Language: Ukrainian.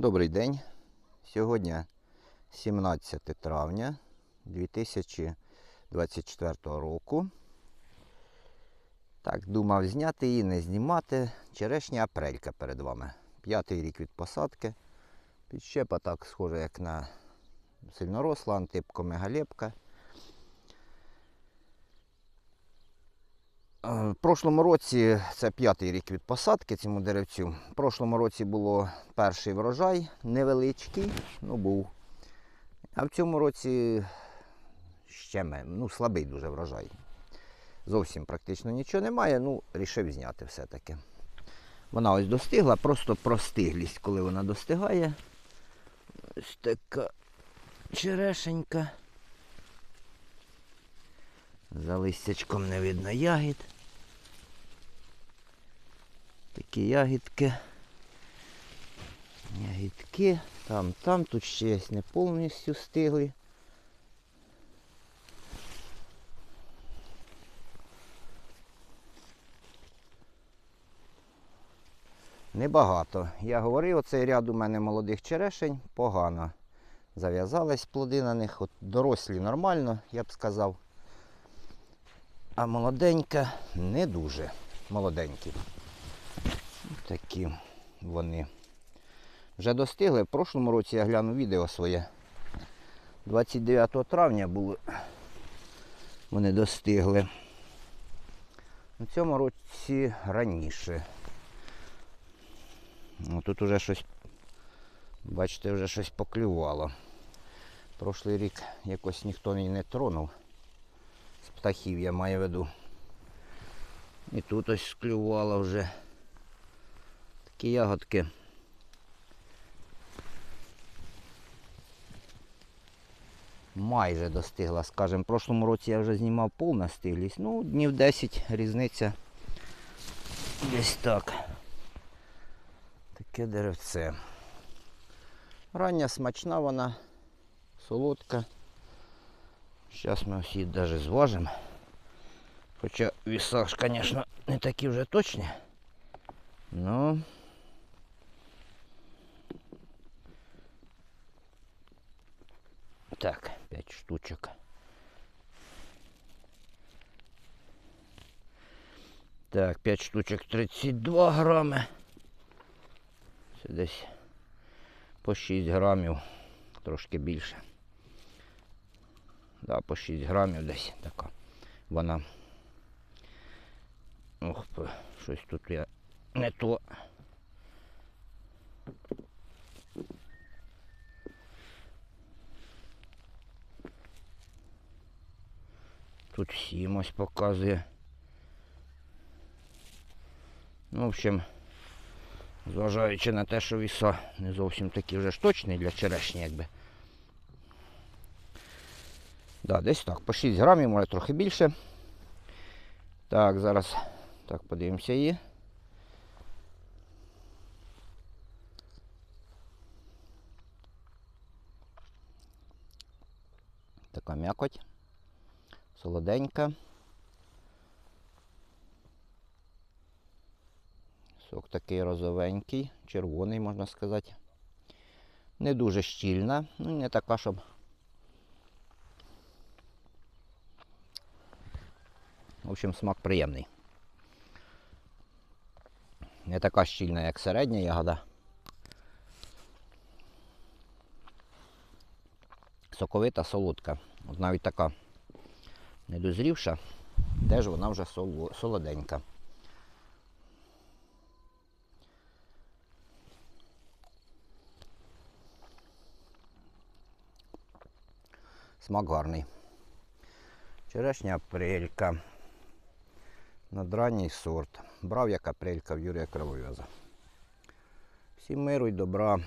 Добрий день. Сьогодні 17 травня 2024 року. Так, думав зняти її, не знімати. Черешня апрелька перед вами. П'ятий рік від посадки. Підщепа так схожа, як на сильноросла, антипко В прошлому році це п'ятий рік від посадки цьому деревцю. В прошлому році було перший врожай, невеличкий, ну був. А в цьому році ще мен- ну, слабий дуже врожай. Зовсім практично нічого немає, ну, рішив зняти все-таки. Вона ось достигла, просто простиглість, коли вона достигає. Ось така черешенька. За листячком не видно ягід. Такі ягідки. Ягідки. Там, там, тут ще є не повністю стигли. Небагато. Я говорив, оцей ряд у мене молодих черешень погано. Зав'язались плоди на них. От дорослі нормально, я б сказав. А молоденька не дуже молоденькі. Такі вони. Вже достигли. В прошлому році я глянув відео своє. 29 травня було. Вони достигли. У цьому році раніше. Ну, тут уже щось, бачите, вже щось поклювало. Прошлий рік якось ніхто її не тронув. З птахів я маю в виду. І тут ось склювало вже. Такі ягодки. Майже достигла, скажімо. В прошлому році я вже знімав повна стиглість. Ну, днів 10 різниця. Десь так. Таке деревце. Рання смачна вона, солодка. Зараз ми всі навіть зважимо. Хоча віса ж, звісно, не такі вже точні. Ну. Так, 5 штучок. Так, 5 штучок 32 грами. Це десь по 6 грамів, трошки більше. Да, по 6 грамів десь така. Вона. Ох, щось тут я не то. Тут сім ось показує. Ну, в общем, зважаючи на те, що віса не зовсім такі вже ж точні для черешні, якби. Да, десь так, по 6 грамів, може трохи більше. Так, зараз так подивимося її. Така м'якоть. Солоденька. Сок такий розовенький, червоний, можна сказати. Не дуже щільна, ну не така, щоб. В общем, смак приємний. Не така щільна, як середня ягода. Соковита, солодка. От навіть така недозрівша, теж вона вже солоденька. Смак гарний. Черешня апрелька. Надранній сорт. Брав як апрелька в Юрія Кривов'яза. Всім миру й добра.